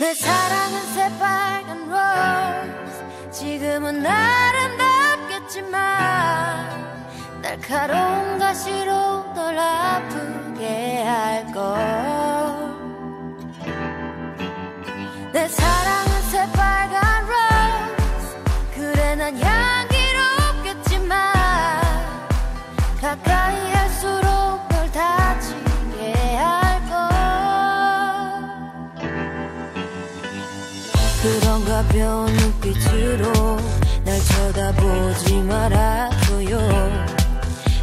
내 사랑은 새빨간 로즈 지금은 아름답겠지만 날카로운 가시로 널 아프게 할걸 내 사랑은 새빨간 로즈 그래 난 향기롭겠지만 가까이 그런 가벼운 눈빛으로 날 쳐다보지 말아줘요.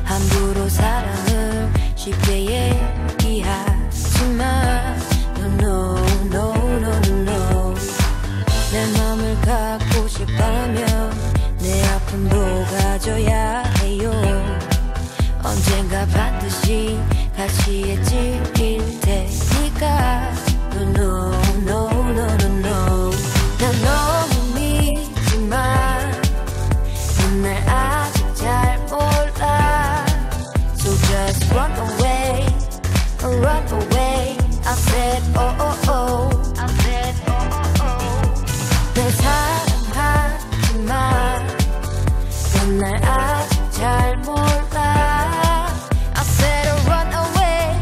함부로 사랑을 쉽게 얘기하지만 No no no no 내 맘을 갖고 싶다면 내 아픔도 가져야 해요. 언젠가 반드시 가시해질 테니까. No no no no 날 아직 잘 몰라 So just run away run away I said oh oh oh I said oh oh oh 널 사랑하지만 넌날 아직 잘 몰라 I said run away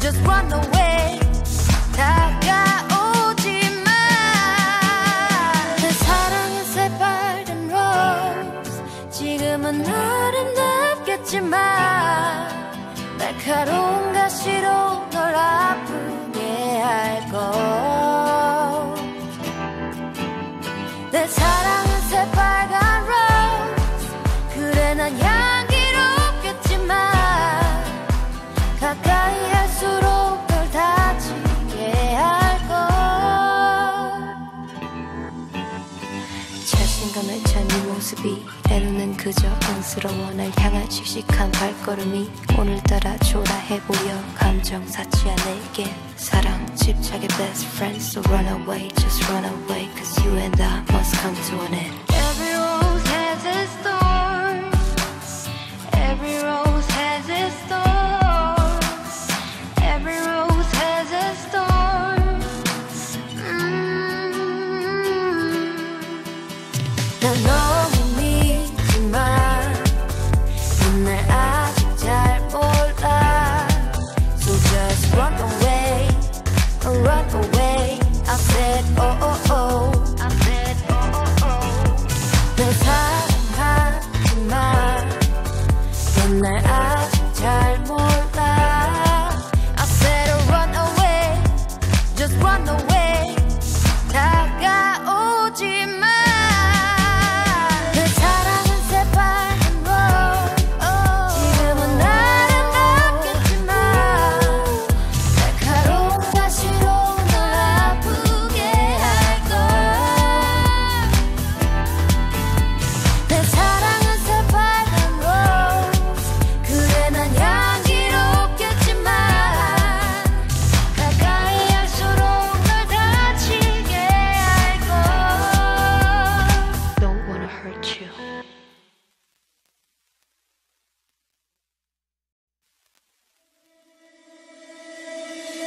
just run away 아름답겠지만 날카로운 가시로 널 아프게 할걸 자신감에 찬네 모습이 내 눈은 그저 안쓰러워 날 향한 씩씩한 발걸음이 오늘따라 초라해 보여 감정 사치야 내게 사랑 집착의 best friend So run away just run away Cause you and I must come to an end 난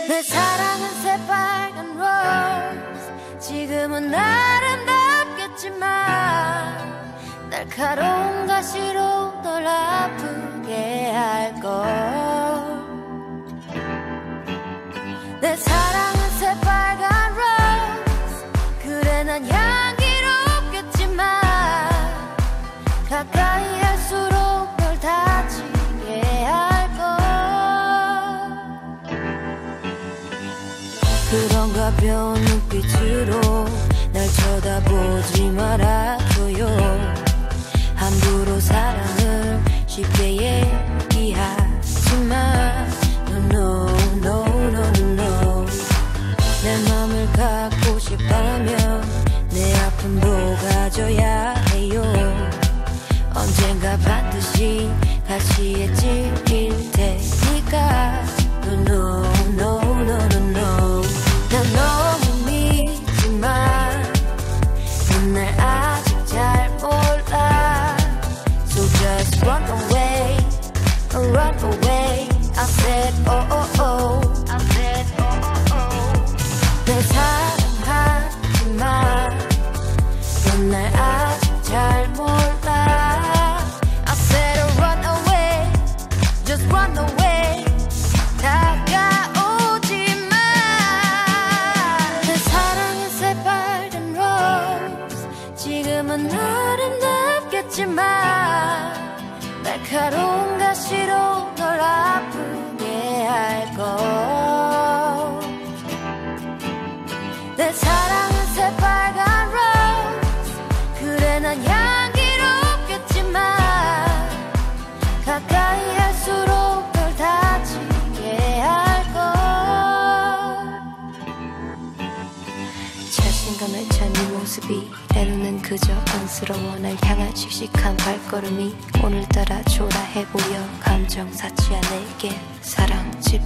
내 사랑은 새빨간 로즈 지금은 아름답겠지만 날카로운 가시로 널 아프게 할걸. 내 사랑은 새빨간 로즈 그래 난 향기롭겠지만 가까이 가벼운 눈빛으로 날 쳐다보지 말아줘요. 함부로 사랑을 쉽게 얘기하지만 No no no no no 내 맘을 갖고 싶다면 내 아픔도 가져야 해요. 언젠가 반드시 가시해질 수시로 널 아프게 할걸내 사랑은 새빨간 rose. 그래 난 향기롭겠지만 가까이 할수 자신감을 찾는 모습이 내 눈은 그저 안쓰러워 날 향한 씩씩한 발걸음이 오늘따라 초라해 보여 감정 사치한 내게 사랑 집